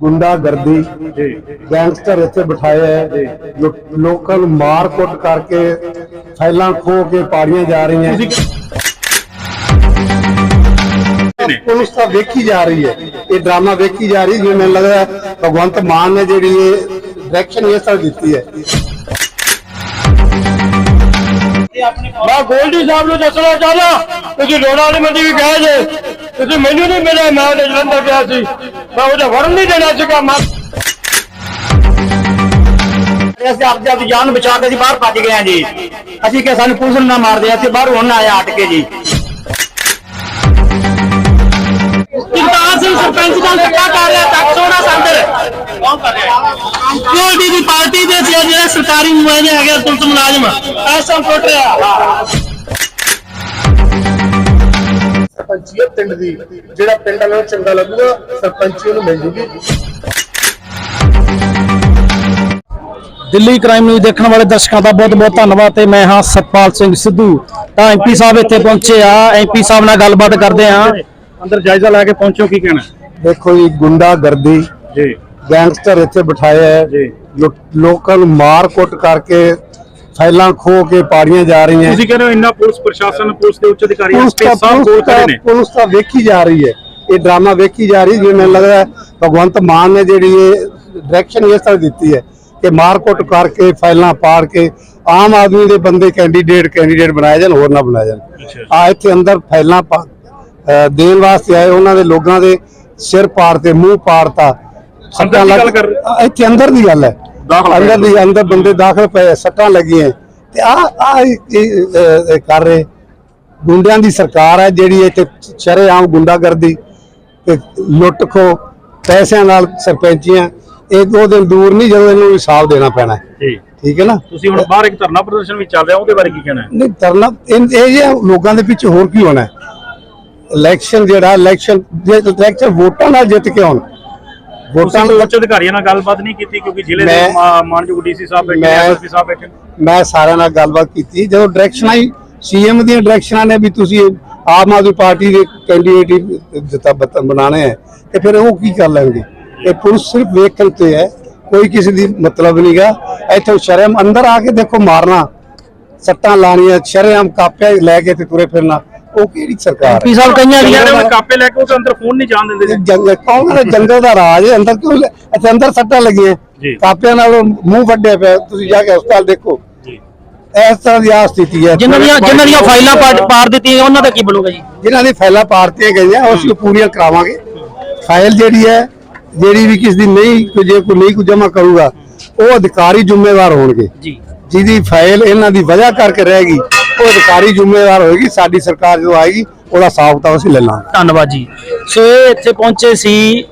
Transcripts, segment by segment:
ਗੁੰਡਾਗਰਦੀ ਜੀ। ਗੈਂਗਸਟਰ ਇੱਥੇ ਬਿਠਾਏ ਹੈ ਲੋਕਾਂ ਨੂੰ ਮਾਰ ਕੁੱਟ ਕਰਕੇ ਫਾਈਲਾਂ ਖੋ ਕੇ ਪਾੜੀਆਂ ਜਾ ਰਹੀਆਂ। ਪੁਲਿਸ ਤਾਂ ਵੇਖੀ ਜਾ ਰਹੀ ਹੈ। ਇਹ ਡਰਾਮਾ ਵੇਖੀ ਜਾ ਰਹੀ ਜਿਵੇਂ ਮੈਨੂੰ ਲੱਗਦਾ ਹੈ ਭਗਵੰਤ ਮਾਨ ਨੇ ਜਿਹੜੀ ਇਹ ਡਾਇਰੈਕਸ਼ਨ ਇਸ ਤਰ੍ਹਾਂ ਦਿੱਤੀ ਹੈ। ਮੈਂ ਗੋਲਡੀ ਸਾਹਿਬ ਨੂੰ ਦੱਸਣਾ ਚਾਹਦਾ ਤੁਸੀਂ ਲੋੜਾ ਵਾਲੀ ਮੰਡੀ ਵੀ ਗਏ ਜੇ। ਤੁਸੀਂ ਮੈਨੂੰ ਨਹੀਂ ਮਿਲਿਆ ਮੈਂ ਉਹਦੇ ਜਲੰਧਰ ਗਿਆ ਸੀ। ਮੈਂ ਉਹਦਾ ਵਰਨ ਨਹੀਂ ਦੇਣਾ ਸੀਗਾ, ਮੈਂ ਅਸੀਂ ਆਪ ਦੀ ਜਾਨ ਬਚਾ ਕੇ ਅਸੀਂ ਬਾਹਰ ਭੱਜ ਗਏ ਹਾਂ ਜੀ। ਅਸੀਂ ਕਿ ਸਾਨੂੰ ਪੁਲਿਸ ਨਾ ਮਾਰ ਦੇ ਅਸੀਂ ਬਾਹਰ ਹੁਣ ਆਇਆ ਹਟ ਕੇ ਜੀ। ਜਗਤਾਰ ਸਿੰਘ ਸਰਪੰਚ ਨਾਲ ਧੱਕਾ ਕਰ ਰਿਹਾ ਤੱਕ ਸੋਨਾ ਸੰਦਰ ਕੌਣ ਕਰ ਰਿਹਾ ਕਿਉਂ ਦੀ ਪਾਰਟੀ ਦੇ ਜਿਹੜਾ ਸਰਕਾਰੀ ਨੁਮਾਇੰਦੇ ਹੈਗੇ ਪੁਲਿਸ ਮੁਲਾਜ਼ਮ। ਐਸਐਮ ਕੋਟ ਰਿਹਾ। ਸਰਪੰਚੀਅਤ ਪਿੰਡ ਦੀ। ਜਿਹੜਾ ਪਿੰਡ ਵਾਲਿਆਂ ਨੂੰ ਚੰਗਾ ਲੱਗੂਗਾ ਸਰਪੰਚੀ ਉਹਨੂੰ ਮਿਲ ਜੂਗੀ। ਦਿੱਲੀ ਕ੍ਰਾਈਮ ਨਿਊਜ਼ ਦੇਖਣ ਵਾਲੇ ਦਰਸ਼ਕਾਂ ਦਾ ਬਹੁਤ-ਬਹੁਤ ਧੰਨਵਾਦ ਤੇ ਮੈਂ ਹਾਂ ਸਤਪਾਲ ਸਿੰਘ ਸਿੱਧੂ। ਤਾਂ ਐਮਪੀ ਸਾਹਿਬ ਇੱਥੇ ਪਹੁੰਚੇ ਆ। ਐਮਪੀ ਸਾਹਿਬ ਨਾਲ ਗੱਲਬਾਤ ਕਰਦੇ ਆ ਅੰਦਰ ਜਾਇਜ਼ਾ ਲੈ ਕੇ ਪਹੁੰਚੋ ਕੀ ਕਹਿਣਾ? ਦੇਖੋ ਜੀ ਗੁੰਡਾਗਰਦੀ ਜੀ। ਗੈਂਗਸਟਰ ਇੱਥੇ ਬਿਠਾਏ ਹੈ ਜੀ। ਲੋ- ਲੋਕਾਂ ਨੂੰ ਮਾਰ ਕੁੱਟ ਕਰਕੇ ਫਾਈਲਾਂ ਖੋ ਕੇ ਪਾੜੀਆਂ ਜਾ ਰਹੀਆਂ। ਤੁਸੀਂ ਕਹਿੰਦੇ ਹੋ ਇੰਨਾ ਪੁਲਿਸ ਪ੍ਰਸ਼ਾਸਨ ਪੁਲਿਸ ਦੇ ਉੱਚ ਅਧਿਕਾਰੀ ਪੁਲਿਸ ਤਾਂ ਪੁਲਿਸ ਤਾਂ- ਨੇ। ਪੁਲਿਸ ਤਾਂ ਵੇਖੀ ਜਾ ਰਹੀ ਹੈ। ਇਹ ਡਰਾਮਾ ਵੇਖੀ ਜਾ ਰਹੀ ਜਿਵੇਂ ਮੈਨੂੰ ਲੱਗਦਾ ਭਗਵੰਤ ਮਾਨ ਨੇ ਜਿਹੜੀ ਇਹ ਡਾਇਰੈਕਸ਼ਨ ਇਸ ਤਰ੍ਹਾਂ ਦਿੱਤੀ ਹੈ ਕਿ ਮਾਰ ਕੁੱਟ ਕਰਕੇ ਫਾਈਲਾਂ ਪਾੜ ਕੇ ਆਮ ਆਦਮੀ ਦੇ ਬੰਦੇ ਕੈਂਡੀਡੇਟ ਕੈਂਡੀਡੇਟ ਬਣਾਏ ਜਾਣ ਹੋਰ ਨਾ ਬਣਾਏ ਜਾਣ। ਆ ਇੱਥੇ ਅੰਦਰ ਫਾਈਲਾਂ ਦੇਣ ਵਾਸਤੇ ਆਏ ਉਹਨਾਂ ਦੇ ਲੋਕਾਂ ਦੇ ਸਿਰ ਪਾੜ ਤੇ ਮੂੰਹ ਪਾੜਤਾ। ਇੱਥੇ ਅੰਦਰ ਦੀ ਗੱਲ ਹੈ। ਦਾਖਲ ਅੰਦਰ ਦੀ ਅੰਦਰ ਬੰਦੇ ਦਾਖਲ ਪਏ ਸੱਟਾਂ ਲੱਗੀਆਂ ਤੇ ਆ ਆ ਕਰ ਰਹੇ। ਗੁੰਡਿਆਂ ਦੀ ਸਰਕਾਰ ਹੈ ਜਿਹੜੀ ਇੱਥੇ ਸ਼ਰੇਆਮ ਗੁੰਡਾਗਰਦੀ ਤੇ ਲੁੱਟ ਖੋ ਪੈਸਿਆਂ ਨਾਲ ਸਰਪੰਚੀਆਂ ਇਹ ਦੋ ਦਿਨ ਦੂਰ ਨਹੀਂ ਜਦੋਂ ਇਹਨੂੰ ਹਿਸਾਬ ਦੇਣਾ ਪੈਣਾ ਹੈ। ਜੀ। ਠੀਕ ਹੈ ਨਾ? ਤੁਸੀਂ ਹੁਣ ਬਾਹਰ ਇੱਕ ਧਰਨਾ ਪ੍ਰਦਰਸ਼ਨ ਵੀ ਚੱਲ ਰਿਹਾ ਉਹਦੇ ਬਾਰੇ ਕੀ ਕਹਿਣਾ ਹੈ? ਨਹੀਂ ਤਰਨਾ ਇਹ ਇਹ ਜਿਹੇ ਲੋਕਾਂ ਦੇ ਪਿੱਛੇ ਹੋਰ ਕੀ ਹੋਣਾ ਹੈ? ਇਲੈਕਸ਼ਨ ਜਿਹੜਾ ਇਲੈਕਸ਼ਨ ਜੇ ਇਲੈਕਸ਼ਨ ਵੋਟਾਂ ਨਾਲ ਜਿੱਤ ਕੇ ਆਉਣ ਵੋਟਾਂ ਤੁਸੀਂ ਉੱਚ ਅਧਿਕਾਰੀਆਂ ਨਾਲ ਗੱਲਬਾਤ ਨਹੀਂ ਕੀਤੀ ਕਿਉਂਕਿ ਜ਼ਿਲ੍ਹੇ ਦੇ ਮੈਂ- ਮਾ- ਮਾਨਯੋਗ ਡੀਸੀ ਸਾਹਿਬ ਬੈਠੇ ਨੇ ਮੈਂ- ਐਸਪੀ ਸਾਹਿਬ ਬੈਠੇ। ਨੇ ਮੈਂ ਸਾਰਿਆਂ ਨਾਲ ਗੱਲਬਾਤ ਕੀਤੀ। ਜਦੋਂ ਡਾਇਰੈਕਸ਼ਨ ਆਈ ਸੀਐਮ ਦੀਆਂ ਡਾਇਰੈਕਸ਼ਨਾਂ ਨੇ ਵੀ ਤੁਸੀਂ ਆਮ ਆਦਮੀ ਪਾਰਟੀ ਦੇ ਕੈਂਡੀਡੇਟ ਹੀ ਜਿੱਤਾ ਬਤ- ਬਣਾਉਣੇ ਹੈ ਤੇ ਫਿਰ ਉਹ ਕੀ ਕਰ ਲੈਣਗੇ? ਇਹ ਪੁਲਿਸ ਸਿਰਫ ਵੇਖਣ ਤੇ ਹੈ। ਕੋਈ ਕਿਸੇ ਦੀ ਮਤਲਬ ਨਹੀਂਗਾ ਇੱਥੇ ਸ਼ਰਮ ਅੰਦਰ ਆ ਕੇ ਦੇਖੋ ਮਾਰਨਾ। ਸੱਟਾਂ ਲਾਣੀਆਂ ਸ਼ਰਮ ਕਾਪਿਆ ਲੈ ਕੇ ਤੇ ਤੁਰੇ ਫਿਰਨਾ। ਉਹ ਕਿਹੜੀ ਸਰਕਾਰ ਹੈ? ਐਮਪੀ ਸਾਹਿਬ ਕਈਆਂ ਦੀਆਂ ਜਿਹੜੇ ਕਾਪੇ ਲੈ ਕੇ ਉਹ ਤਾਂ ਅੰਦਰ ਫੋਨ ਨਹੀਂ ਜਾਣ ਦਿੰਦੇ ਸੀ ਜੰਗਲ ਕੌਣ ਹੈ ਜੰਗਲ ਦਾ ਰਾਜ ਹੈ? ਅੰਦਰ ਕਿਉਂ ਇੱਥੇ ਅੰਦਰ ਸੱਟਾਂ ਲੱਗੀਆਂ। ਕਾਪਿਆਂ ਨਾਲ ਮੂੰਹ ਵੱਡੇ ਪਿਆ। ਤੁਸੀਂ ਜਾ ਕੇ ਹਸਪਤਾਲ ਦੇਖੋ। ਜੀ। ਇਸ ਤਰ੍ਹਾਂ ਦੀ ਆ ਸਥਿਤੀ ਹੈ। ਜਿਨ੍ਹਾਂ ਦੀਆਂ ਜਿਨ੍ਹਾਂ ਦੀਆਂ ਫਾਈਲਾਂ ਪਾੜ- ਦਿੱਤੀਆਂ ਉਹਨਾਂ ਦਾ ਕੀ ਬਣੂਗਾ ਜੀ? ਜਿਨ੍ਹਾਂ ਦੀ ਫਾਈਲਾਂ ਪਾਰਟੀਆਂ ਗਈਆਂ ਉਹ ਅਸੀਂ ਪੂਰੀਆਂ ਕਰਾਵਾਂਗੇ। ਫਾਈਲ ਜਿਹੜੀ ਹੈ ਜਿਹੜੀ ਵੀ ਕਿਸ ਦੀ ਨਹੀਂ ਕੋਈ ਜੇ ਕੋਈ ਨਹੀਂ ਕੋਈ ਜਮ੍ਹਾਂ ਕਰੂਗਾ ਉਹ ਅਧਿਕਾਰੀ ਜ਼ਿੰਮੇਵਾਰ ਹੋਣਗੇ। ਜੀ। ਜਿਹਦੀ ਫਾਈਲ ਇਹਨਾਂ ਦੀ ਵਜ੍ਹਾ ਕਰਕੇ ਰਹੇਗੀ ਉਹ ਅਧਿਕਾਰੀ ਜ਼ਿੰਮੇਵਾਰ ਹੋਏਗੀ ਸਾਡੀ ਸਰਕਾਰ ਜਦੋਂ ਆਏਗੀ ਉਹਦਾ ਕਿਤਾਬ ਅਸੀਂ ਲੈ ਲਾਂਗੇ। ਧੰਨਵਾਦ ਜੀ। ਸੋ ਇਹ ਇੱਥੇ ਪਹੁੰਚੇ ਸੀ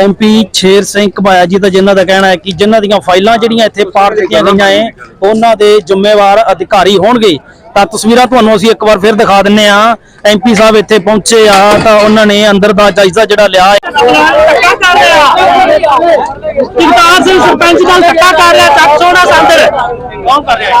ਐਮਪੀ ਸ਼ੇਰ ਸਿੰਘ ਘਬਾਇਆ ਜੀ ਦਾ ਜਿਨ੍ਹਾਂ ਦਾ ਕਹਿਣਾ ਹੈ ਕਿ ਜਿਨ੍ਹਾਂ ਦੀਆਂ ਫਾਈਲਾਂ ਜਿਹੜੀਆਂ ਇੱਥੇ ਪਾੜ ਦਿੱਤੀਆਂ ਗਈਆਂ ਹੈ ਉਹਨਾਂ ਦੇ ਜ਼ਿੰਮੇਵਾਰ ਅਧਿਕਾਰੀ ਹੋਣਗੇ। ਤਾਂ ਤਸਵੀਰਾਂ ਤੁਹਾਨੂੰ ਅਸੀਂ ਇੱਕ ਵਾਰ ਫਿਰ ਦਿਖਾ ਦਿੰਨੇ ਆ। ਐਮਪੀ ਸਾਹਿਬ ਇੱਥੇ ਪਹੁੰਚੇ ਆ ਤਾਂ ਉਹਨਾਂ ਨੇ ਅੰਦਰ ਦਾ ਜਾਇਜ਼ਾ ਜਿਹੜਾ ਲਿਆ ਹੈ। ਜਗਤਾਰ ਸਿੰਘ ਸਰਪੰਚ ਨਾਲ ਧੱਕਾ ਕਰ ਰਿਹਾ ਤੱਕ ਸੋਨਾ ਸੰਦਰ। ਕੌਣ ਕਰ ਰਿਹਾ?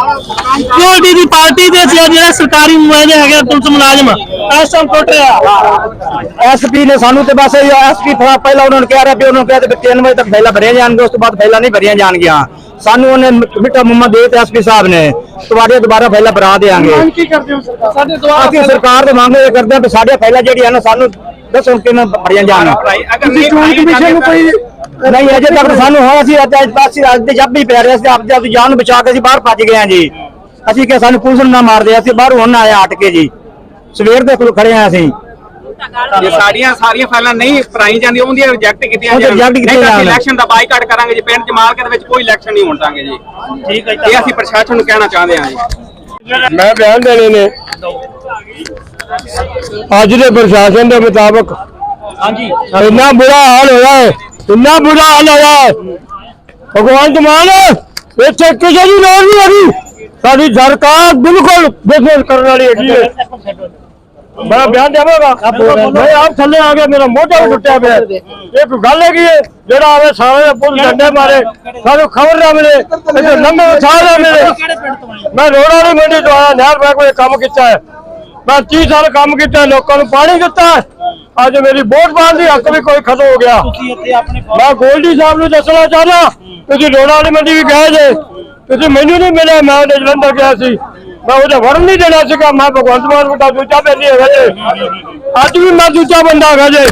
ਕਿਉਂ ਦੀ ਪਾਰਟੀ ਦੇ ਸੀ ਜਿਹੜਾ ਸਰਕਾਰੀ ਨੁਮਾਇੰਦੇ ਹੈਗੇ ਪੁਲਿਸ ਮੁਲਾਜ਼ਮ ਐਸਐਮ ਕੋਟ ਰਿਹਾ। ਐਸਪੀ ਨੇ ਸਾਨੂੰ ਤੇ ਬਸ ਐਸਪੀ ਥੋੜਾ ਪਹਿਲਾਂ ਉਹਨਾਂ ਨੂੰ ਕਹਿ ਰਿਹਾ ਵੀ ਉਹਨਾਂ ਨੂੰ ਕਹਿ ਤੇ 3 ਵਜੇ ਤੱਕ ਫੈਲਾ ਭਰੀਆਂ ਜਾਣਗੇ ਉਸ ਤੋਂ ਬਾਅਦ ਫੈਲਾ ਨਹੀਂ ਭਰੀਆਂ ਜਾਣਗੀਆਂ। ਸਾਨੂੰ ਉਹਨੇ ਮਿੱਠਾ ਮੁੰਮਾ ਦੇ ਤੇ ਐਸਪੀ ਸਾਹਿਬ ਨੇ ਤੁਹਾਡੇ ਦੁਬਾਰਾ ਫੈਲਾ ਭਰਾ ਦੇਾਂਗੇ ਕੀ ਕਰਦੇ ਹੋ ਸਰਕਾਰ? ਸਾਡੇ ਦੁਆਰਾ ਅਸੀਂ ਸਰਕਾਰ ਦੇ ਮੰਗ ਇਹ ਕਰਦੇ ਹਾਂ ਵੀ ਸਾਡੇ ਫੈਲਾ ਜਿਹੜੀਆਂ ਨੇ ਸਾਨੂੰ ਦੱਸੋ ਕਿਵੇਂ ਭਰੀਆਂ ਜਾਣ ਤੁਸੀਂ ਚੋਣ ਕਮਿਸ਼ਨ ਨੂੰ ਕੋਈ ਨਹੀਂ ਅਜੇ ਤੱਕ ਸਾਨੂੰ ਹੁਣ ਅਸੀਂ ਅੱਜ ਪਾਸੇ ਅੱਜ ਦੇ ਜੱਬ ਹੀ ਪੈ ਰਹੇ ਸੀ ਆਪ ਜੀ ਜਾਨ ਬਚਾ ਕੇ ਅਸੀਂ ਬਾਹਰ ਭੱਜ ਗਏ ਹਾਂ ਜੀ। ਅਸੀਂ ਕਿ ਸਾਨੂੰ ਪੁਲਿਸ ਨੂੰ ਨਾ ਮਾਰ ਦੇ ਅਸੀਂ ਬਾਹਰ ਹੁਣ ਆਇਆ ਹਟ ਕੇ ਜੀ। ਸਵੇਰ ਦੇ ਕੋਲ ਖੜੇ ਆ ਅਸੀਂ। ਜੇ ਸਾਡੀਆਂ ਸਾਰੀਆਂ ਫਾਈਲਾਂ ਨਹੀਂ ਭਰਾਈ ਜਾਂਦੀਆਂ ਉਹਦੀਆਂ ਰਿਜੈਕਟ ਕੀਤੀਆਂ ਨਹੀਂ ਤਾਂ। ਇਲੈਕਸ਼ਨ ਦਾ ਬਾਈਕਾਟ ਕਰਾਂਗੇ ਜੀ ਪਿੰਡ ਜਮਾਲਕੇ ਦੇ ਵਿੱਚ ਕੋਈ ਇਲੈਕਸ਼ਨ ਨਹੀਂ ਹੋਣ ਦਾਂਗੇ ਜੀ। ਠੀਕ ਹੈ ਇਹ ਅਸੀਂ ਪ੍ਰਸ਼ਾਸਨ ਨੂੰ ਕਹਿਣਾ ਚਾਹੁੰਦੇ ਹਾਂ ਜੀ। ਮੈਂ ਬਿਆਨ ਦੇਣੇ ਨੇ। ਅੱਜ ਦੇ ਪ੍ਰਸ਼ਾਸਨ ਦੇ ਮੁਤਾਬਕ ਹਾਂਜੀ। ਇੰਨਾ ਬੁਰਾ ਹਾਲ ਹੋਇਆ ਹੈ। ਇੰਨਾ ਬੁਰਾ ਹਾਲ ਹੋਇਆ ਹੈ। ਭਗਵੰਤ ਮਾਨ ਇੱਥੇ ਕਿਸੇ ਦੀ ਲੋੜ ਨਹੀਂ ਹੈਗੀ। ਸਾਡੀ ਸਰਕਾਰ ਬਿਲਕੁਲ ਬਿਜ਼ਨਸ ਕਰਨ ਵਾਲੀ ਹੈਗੀ ਹੈ। ਮੈਂ ਬਿਆਨ ਦੇਵਾਂਗਾ ਮੈਂ ਆਪ ਥੱਲੇ ਆ ਗਿਆ ਮੇਰਾ ਮੋਢਾ ਵੀ ਟੁੱਟਿਆ ਪਿਆ। ਇਹ ਕੋਈ ਗੱਲ ਹੈਗੀ ਹੈ? ਜਿਹੜਾ ਆਵੇ ਸਾਰੇ ਦੇ ਪੁੱਲ ਡੰਡੇ ਮਾਰੇ ਸਾਨੂੰ ਖਬਰ ਨਾ ਮਿਲੇ ਇਹ ਲੰਮੇ ਸਾਹ ਨਾ ਮਿਲੇ। ਮੈਂ ਰੋਡ ਵਾਲੀ ਮੰਡੀ ਤੋਂ ਆਇਆ ਨਹਿਰ ਬੈਗ ਵਿੱਚ ਕੰਮ ਕੀਤਾ ਹੈ। ਮੈਂ 30 ਸਾਲ ਕੰਮ ਕੀਤਾ ਲੋਕਾਂ ਨੂੰ ਪਾਣੀ ਦਿੱਤਾ। ਅੱਜ ਮੇਰੀ ਵੋਟ ਪਾਉਣ ਦੀ ਹੱਕ ਵੀ ਕੋਈ ਖਤਮ ਹੋ ਗਿਆ। ਤੁਸੀਂ ਇੱਥੇ ਆਪਣੇ ਮੈਂ ਗੋਲਡੀ ਸਾਹਿਬ ਨੂੰ ਦੱਸਣਾ ਚਾਹਨਾ ਤੁਸੀਂ ਰੋਣਾ ਵਾਲੀ ਮੰਡੀ ਵੀ ਗਏ ਜੇ ਤੁਸੀਂ ਮੈਨੂੰ ਨਹੀਂ ਮਿਲਿਆ ਮੈਂ ਉਹਦੇ ਜਲੰਧਰ ਗਿਆ ਸੀ। ਮੈਂ ਉਹਦਾ ਵਰਨ ਨਹੀਂ ਦੇਣਾ ਸੀਗਾ ਮੈਂ ਭਗਵੰਤ ਮਾਨ ਬਟਾ ਦੂਜਾ ਬੈਠੀ ਹੈਗਾ ਜੇ। ਅੱਜ ਵੀ ਮੈਂ ਦੂਜਾ ਬੰਦਾ ਹੈਗਾ ਜੇ।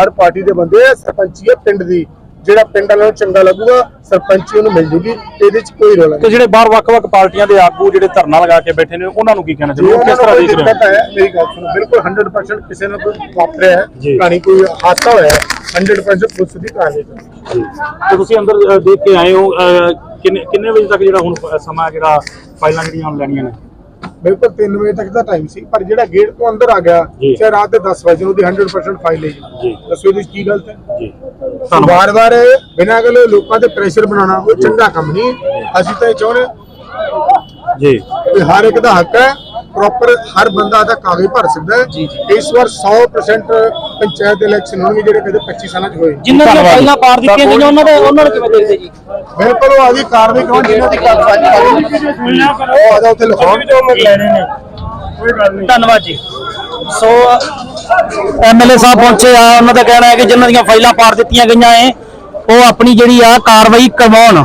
ਹਰ ਪਾਰਟੀ ਦੇ ਬੰਦੇ ਆ, ਸਰਪੰਚੀ ਹੈ ਪਿੰਡ ਦੀ। ਜਿਹੜਾ ਪਿੰਡ ਵਾਲਿਆਂ ਨੂੰ ਚੰਗਾ ਲੱਗੂਗਾ ਸਰਪੰਚੀ ਉਹਨੂੰ ਮਿਲ ਜੂਗੀ ਇਹਦੇ ਚ ਕੋਈ ਰੋਲਾ ਤੇ ਨਹੀਂ। ਜਿਹੜੇ ਬਾਹਰ ਵੱਖ-ਵੱਖ ਪਾਰਟੀਆਂ ਦੇ ਆਗੂ ਜਿਹੜੇ ਧਰਨਾ ਲਗਾ ਕੇ ਬੈਠੇ ਨੇ ਉਹਨਾਂ ਨੂੰ ਕੀ ਕਹਿਣਾ ਚਾਹੁੰਦੇ ਹੋ? ਕਿਸ ਤਰ੍ਹਾਂ ਦੇਖ ਰਹੇ ਹੈ ਮੇਰੀ ਗੱਲ ਸੁਣੋ ਬਿਲਕੁਲ 100% ਕਿਸੇ ਨਾਲ ਕੋਈ ਵਾਪਰਿਆ ਹੈ ਕਹਾਣੀ ਕੋਈ ਹਾਦਸਾ ਹੋਇਆ ਹੈ 100% ਪੁਲਿਸ ਦੀ ਕਰੇਗੀ ਹੋ। ਤੇ ਤੁਸੀਂ ਅੰਦਰ ਅ, ਦੇਖ ਕੇ ਆਏ ਹੋ ਅ, ਕਿੰਨੇ ਕਿੰਨੇ ਵਜੇ ਤੱਕ ਜਿਹੜਾ ਹੁਣ ਫ- ਸਮਾਂ ਜਿਹੜਾ ਫਾਈਲਾਂ ਜਿਹੜੀਆਂ ਹੁਣ ਲੈਣੀਆਂ ਨੇ? ਬਿਲਕੁਲ 3 ਵਜੇ ਤੱਕ ਦਾ ਟਾਈਮ ਸੀ ਪਰ ਜਿਹੜਾ ਗੇਟ ਤੋਂ ਅੰਦਰ ਆ ਗਿਆ। ਚਾਹੇ ਰਾਤ ਦੇ 10 ਵਜੇ ਉਹਦੀ 100% ਫਾਈਲ ਲਈ ਜੀ। ਦੱਸੋ ਇਹਦੇ ਕੀ ਗਲਤ ਹੈ? ਜੀ। ਵਾਰ-ਵਾਰ ਬਿਨਾਂ ਗੱਲ ਲੋਕਾਂ ਤੇ ਪ੍ਰੈਸ਼ਰ ਬਣਾਉਣਾ ਉਹ ਚੰਗਾ ਕੰਮ ਨਹੀਂ। ਅਸੀਂ ਤਾਂ ਇਹ ਚਾਹੁੰਦੇ ਹਾਂ ਜੀ। ਹਰ ਇੱਕ ਦਾ ਹੱਕ ਹੈ ਪ੍ਰੋਪਰ ਹਰ ਬੰਦਾ ਦਾ ਕਾਗਜ਼ ਭਰ ਸਕਦਾ ਹੈ ਇਸ ਵਾਰ 100% ਪੰਚਾਇਤ ਇਲੈਕਸ਼ਨ ਹੋਣਗੇ ਜਿਹੜੇ ਕਦੇ 25 ਸਾਲਾਂ 'ਚ ਹੋਏ ਜਿਨ੍ਹਾਂ ਦੀਆਂ ਫਾਈਲਾਂ ਪਾਰ ਦਿੱਤੀਆਂ ਗਈਆਂ ਉਹਨਾਂ ਦੇ ਉਹਨਾਂ ਨੂੰ ਕਿਵੇਂ ਦੇਖਦੇ ਜੀ ਬਿਲਕੁਲ ਉਹ ਆਦੀ ਕਾਰਵਾਈ ਕਰੋ ਜਿਨ੍ਹਾਂ ਦੀ ਕਾਰਵਾਈ ਉਹ ਆਦਾ ਉੱਥੇ ਲਿਖਾਉਣ ਧੰਨਵਾਦ ਜੀ ਸੋ ਐਮਐਲਏ ਸਾਹਿਬ ਪਹੁੰਚੇ ਆ ਉਹਨਾਂ ਦਾ ਕਹਿਣਾ ਹੈ ਕਿ ਜਿਨ੍ਹਾਂ ਦੀਆਂ ਫਾਈਲਾਂ ਪਾਰ ਦਿੱਤੀਆਂ ਗਈਆਂ ਏ ਉਹ ਆਪਣੀ ਜਿਹੜੀ ਆ ਕਾਰਵਾਈ ਕਰਵਾਉਣ